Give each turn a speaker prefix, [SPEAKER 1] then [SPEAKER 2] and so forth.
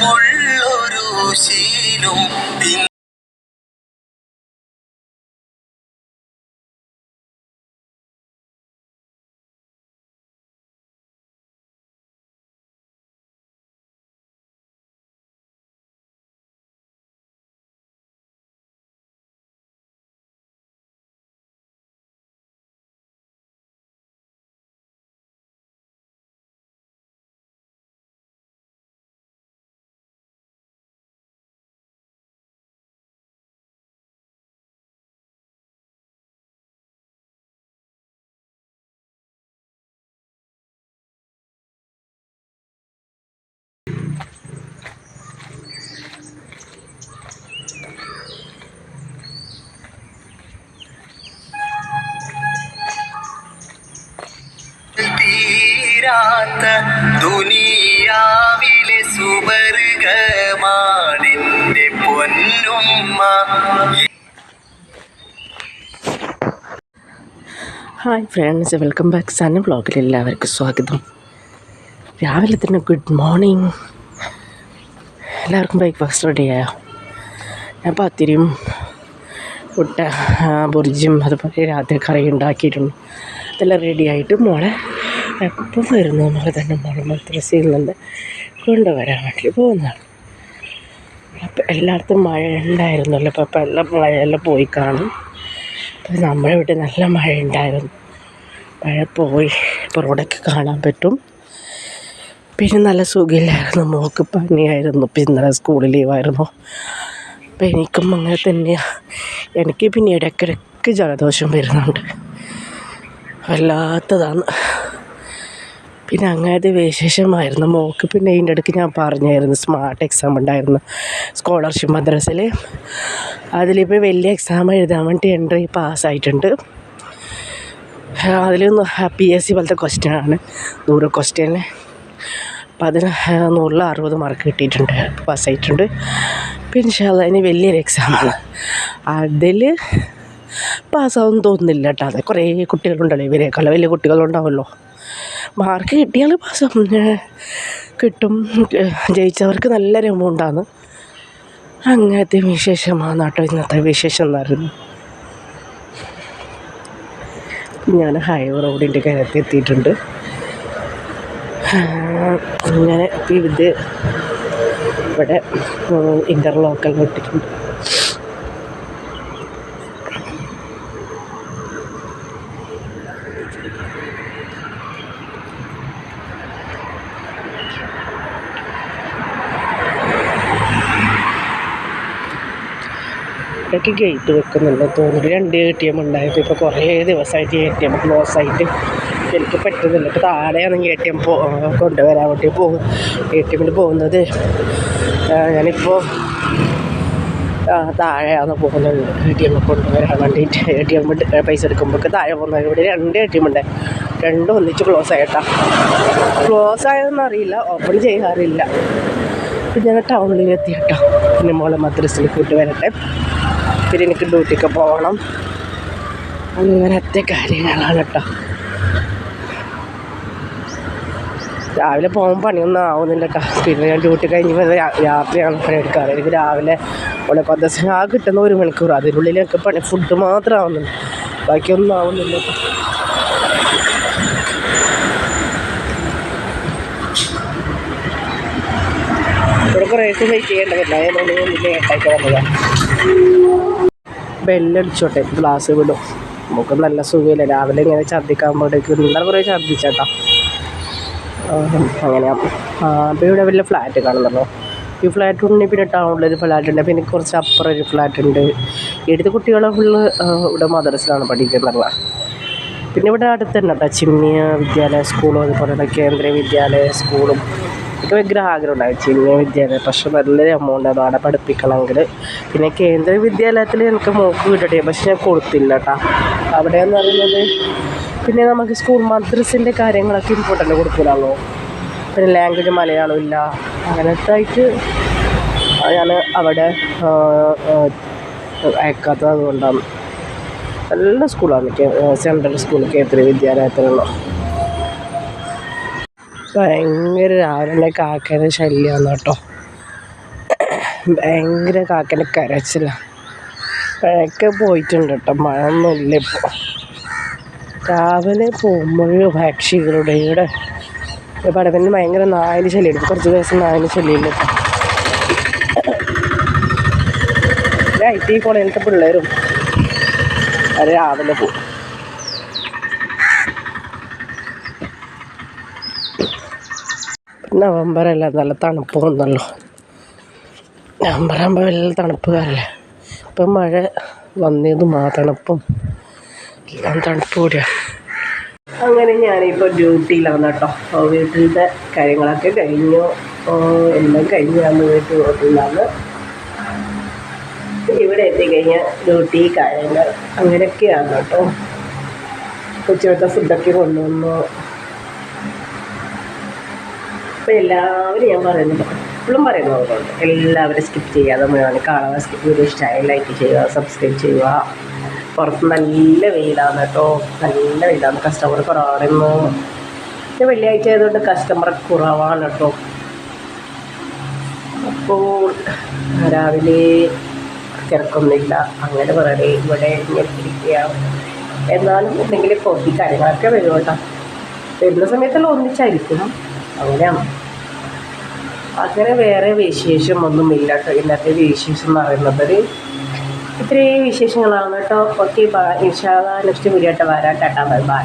[SPEAKER 1] ഉള്ളൊരു ശീലും തീരാത്ത ദുനിയാവിലെ സുവർഗമാണെന്റെ പൊന്നുമ്മ.
[SPEAKER 2] Hi friends welcome back Sanna വ്ളോഗിൽ എല്ലാവർക്കും സ്വാഗതം. രാവിലെ തന്നെ ഗുഡ് മോർണിംഗ് എല്ലാവർക്കും ബ്രേക്ക്ഫാസ്റ്റ് റെഡിയായോ ഞാൻ പത്തിരിയും മുട്ട ബുറിജും അതുപോലെ രാത്രി കറി ഉണ്ടാക്കിയിട്ടുണ്ട്. അതെല്ലാം റെഡിയായിട്ട് മോളെ എപ്പം വരുന്നു മോളെ തന്നെ മോളെ മദ്രസയിൽ നിന്ന് കൊണ്ടുവരാൻ വേണ്ടി പോകുന്നതാണ്. അപ്പം എല്ലായിടത്തും മഴ ഉണ്ടായിരുന്നല്ലോ അപ്പോൾ അപ്പം എല്ലാം മഴയെല്ലാം പോയി കാണും. അപ്പോൾ നമ്മുടെ ഇവിടെ നല്ല മഴ ഉണ്ടായിരുന്നു. മഴ പോയി ഇപ്പോൾ റോഡൊക്കെ കാണാൻ പറ്റും. പിന്നെ നല്ല സുഖമില്ലായിരുന്നു. മോൾക്ക് പനിയായിരുന്നു. പിന്നെ സ്കൂൾ ലീവായിരുന്നു അപ്പം എനിക്കും അങ്ങനെ തന്നെയാണ് എനിക്ക് പിന്നെ ഇടയ്ക്കിടയ്ക്ക് ജലദോഷം വരുന്നുണ്ട്. വല്ലാത്തതാണ്. പിന്നെ അങ്ങനത്തെ വിശേഷമായിരുന്നു. മോൾക്ക് പിന്നെ ഇതിന്റെ ഇടയ്ക്ക് ഞാൻ പറഞ്ഞായിരുന്നു. സ്മാർട്ട് എക്സാം ഉണ്ടായിരുന്നു. സ്കോളർഷിപ്പ് മദ്രസയിൽ അതിലിപ്പോൾ വലിയ എക്സാം എഴുതാൻ വേണ്ടി എൻട്രി പാസ്സായിട്ടുണ്ട് അതിലൊന്ന് പി എസ് സി പോലത്തെ ക്വസ്റ്റ്യനാണ് നൂറ് ക്വസ്റ്റ്യന് അപ്പം അതിന് നൂറിൽ അറുപത് മാർക്ക് കിട്ടിയിട്ടുണ്ട്. പാസ്സായിട്ടുണ്ട് പിന്നെ ശാല ഇനി വലിയൊരു എക്സാമാണ് അതിൽ പാസ്സാവും തോന്നുന്നില്ല കേട്ടോ. അത് കുറേ കുട്ടികളുണ്ടല്ലോ ഇവരെക്കാളും. വലിയ കുട്ടികളുണ്ടാവുമല്ലോ. മാർക്ക് കിട്ടിയാൽ പാസ്സാവും കിട്ടും. ജയിച്ചവർക്ക് നല്ലൊരു എമൗണ്ടാണ് അങ്ങനത്തെ വിശേഷമാണ് കേട്ടോ ഇന്നത്തെ വിശേഷം എന്നായിരുന്നു ഞാൻ ഹൈവേ റോഡിന്റെ കരത്ത് എത്തിയിട്ടുണ്ട് അങ്ങനെ ഇത് ഇവിടെ ഇന്റർലോക്കൽ വെട്ടിട്ടുണ്ട് ഇടയ്ക്ക് ഗേറ്റ് വെക്കുന്നുണ്ട്. തോന്നുന്നു. രണ്ട് എ ടി എം ഉണ്ടായിരുന്നു. ഇപ്പോൾ കുറേ ദിവസമായിട്ട് എ ടി എം ക്ലോസ് ആയിട്ട് എനിക്ക് പറ്റുന്നില്ല. ഇപ്പോൾ താഴെയാണെങ്കിൽ എ ടി എം പോ കൊണ്ടുവരാൻ വേണ്ടി പോകും എ ടി എമ്മിൽ പോകുന്നത്. ഞാനിപ്പോൾ താഴെയാണ് പോകുന്നത്. എ ടി എം കൊണ്ടുവരാൻ വേണ്ടിയിട്ട്. എ ടി എം പൈസ എടുക്കുമ്പോഴേക്ക് താഴെ പോകുന്നത്. ഇവിടെ രണ്ട് എ ടി എം ഉണ്ട്. രണ്ടും ഒന്നിച്ച് ക്ലോസ് ആയിട്ടാ. ക്ലോസ് ആയതൊന്നും അറിയില്ല. ഓപ്പൺ ചെയ്യാറില്ല. പിന്നെ ടൗണിൽ എത്തിയിട്ടോ. പിന്നെ മോളെ മദ്രസിൽ കൂട്ടി വരട്ടെ. പിന്നെ എനിക്ക് ഡ്യൂട്ടിക്ക് പോകണം. അങ്ങനത്തെ കാര്യങ്ങളാണ് കേട്ടോ. രാവിലെ പോകുമ്പോൾ പണിയൊന്നും ആവുന്നില്ല പിന്നെ ഞാൻ ഡ്യൂട്ടി കഴിഞ്ഞ് രാത്രിയാണ് പണി എടുക്കാറ്. എനിക്ക് രാവിലെ ഇവിടെ പദ്ധതി ആ കിട്ടുന്ന ഒരു മണിക്കൂർ അതിനുള്ളിൽ എനിക്ക് പണി ഫുഡ് മാത്രം ആവുന്നുണ്ട് ബാക്കിയൊന്നും ആവുന്നില്ല കുറേ കുറേയൊക്കെ വെയിറ്റ് ചെയ്യേണ്ടതില്ല. ലേറ്റായിട്ട് വന്നതാണ് ബെല്ലടിച്ചോട്ടെ. ഗ്ലാസ് വിടും. നമുക്ക് നല്ല സുഖമില്ല. രാവിലെ ഇങ്ങനെ ഛർദ്ദിക്കാകുമ്പോഴേക്ക് ഇന്നലെ കുറേ ഛർദ്ദിച്ചേട്ടാ. അങ്ങനെയാണ് അപ്പോൾ ഇവിടെ വലിയ ഫ്ലാറ്റ് കാണുന്നല്ലോ ഈ ഫ്ലാറ്റ് ഉണ്ടെങ്കിൽ പിന്നെ ടൗണിലൊരു ഫ്ലാറ്റ് ഉണ്ട്. പിന്നെ കുറച്ച് അപ്പുറം ഒരു ഫ്ലാറ്റ് ഉണ്ട്. ഇവിടുത്തെ കുട്ടികളെ ഫുള്ള് ഇവിടെ മദ്രസിലാണ് പഠിക്കുന്നത്. പിന്നെ ഇവിടെ അടുത്ത് തന്നെ കേട്ടോ ചിമ്മിയ വിദ്യാലയ സ്കൂളും അതുപോലെ തന്നെ കേന്ദ്രീയ വിദ്യാലയ സ്കൂളും എനിക്ക് ഭയങ്കര ആഗ്രഹം ഉണ്ടായിരുന്നു ചിമ്മിയ വിദ്യാലയം പക്ഷെ നല്ലൊരു എമൗണ്ട് ആണ് അവിടെ പഠിപ്പിക്കണമെങ്കിൽ പിന്നെ കേന്ദ്ര വിദ്യാലയത്തിൽ എനിക്ക് മോക്ക് കിട്ടട്ടെ പക്ഷെ ഞാൻ കൊടുത്തില്ല കേട്ടോ അവിടെ എന്ന് പറയുന്നത് പിന്നെ നമുക്ക് സ്കൂൾ മദ്രസിന്റെ കാര്യങ്ങളൊക്കെ ഇമ്പോർട്ടന്റ് കൊടുക്കില്ലല്ലോ പിന്നെ ലാംഗ്വേജ് മലയാളം ഇല്ല അങ്ങനത്തെ ആയിട്ട് ഞാൻ അവിടെ അയക്കാത്തത് അതുകൊണ്ടാണ്. നല്ല സ്കൂളാണ് സെൻട്രൽ സ്കൂൾ കേന്ദ്ര വിദ്യാലയത്തിലുള്ള. ഭയങ്കര രാവിലെ കാക്കേനെ ശല്യമാണ് കേട്ടോ. ഭയങ്കര കാക്കന്റെ കരച്ചിലാണ് മഴയൊക്കെ പോയിട്ടുണ്ട് കേട്ടോ. മഴ ഒന്നുമില്ല ഇപ്പോൾ രാവിലെ പോകുമ്പോഴും പക്ഷികളുടെ ഇവിടെ പടവന് ഭയങ്കര നായന് ശല്യമുണ്ട് കുറച്ച് ദിവസം നായന് ശല്യമില്ല ഐ ടി കോളേജിലത്തെ പിള്ളേരും രാവിലെ പോകും. നവംബറല്ല? നല്ല തണുപ്പ് വന്നല്ലോ നവംബർ ആകുമ്പോൾ വലിയ തണുപ്പ് കാലല്ലേ ഇപ്പം മഴ വന്നതും ആ തണുപ്പും എല്ലാം തണുപ്പ് കൂടിയാണ് അങ്ങനെ ഞാനിപ്പോൾ ഡ്യൂട്ടിയിലാണ് കേട്ടോ വീട്ടിലത്തെ കാര്യങ്ങളൊക്കെ കഴിഞ്ഞു. എല്ലാം കഴിഞ്ഞ് ഞാൻ വീട്ടിൽ പോയിട്ടുള്ളതാണ് ഇവിടെ എത്തിക്കഴിഞ്ഞാൽ ഡ്യൂട്ടി കാര്യങ്ങൾ അങ്ങനെയൊക്കെയാണ് കേട്ടോ ഉച്ചവത്തെ ഫുഡൊക്കെ കൊണ്ടുവന്നു. അപ്പോൾ എല്ലാവരും ഞാൻ പറയുന്നത് പറയുന്നു അവരോട് എല്ലാവരും സ്കിപ്പ് ചെയ്യാതെ മുഴുവൻ കാണുക സ്കിപ്പ് ചെയ്ത് ഇഷ്ടമായി ലൈക്ക് ചെയ്യുക സബ്സ്ക്രൈബ് ചെയ്യുക. പുറത്ത് നല്ല വെയിലാണ് കേട്ടോ. നല്ല വെയിലാണ്. കസ്റ്റമർ കുറവാണെന്ന്. ഇത് വെള്ളിയാഴ്ച ആയതുകൊണ്ട് കസ്റ്റമർ കുറവാണ് കേട്ടോ. അപ്പോൾ രാവിലെ തിരക്കൊന്നുമില്ല. അങ്ങനെ പറയണേ. ഇവിടെ ഞെട്ടിരിക്കുകയാണ് എന്നാലും എന്തെങ്കിലും കോഫി കാര്യങ്ങളൊക്കെ വരും കേട്ടോ. വരുന്ന സമയത്തെല്ലാം ഒന്നിച്ചായിരിക്കും. അങ്ങനെയാണ് അങ്ങനെ വേറെ വിശേഷം ഒന്നുമില്ല കേട്ടോ ഇന്നത്തെ വിശേഷം എന്ന് പറയുന്നത് ഇത്രയും വിശേഷങ്ങളാണ് കേട്ടോ ഓക്കെ ബാ ഇൻഷാ നെക്സ്റ്റ് വീഡിയോ ആയിട്ട് വരാം ടാറ്റാ ബൈ ബൈ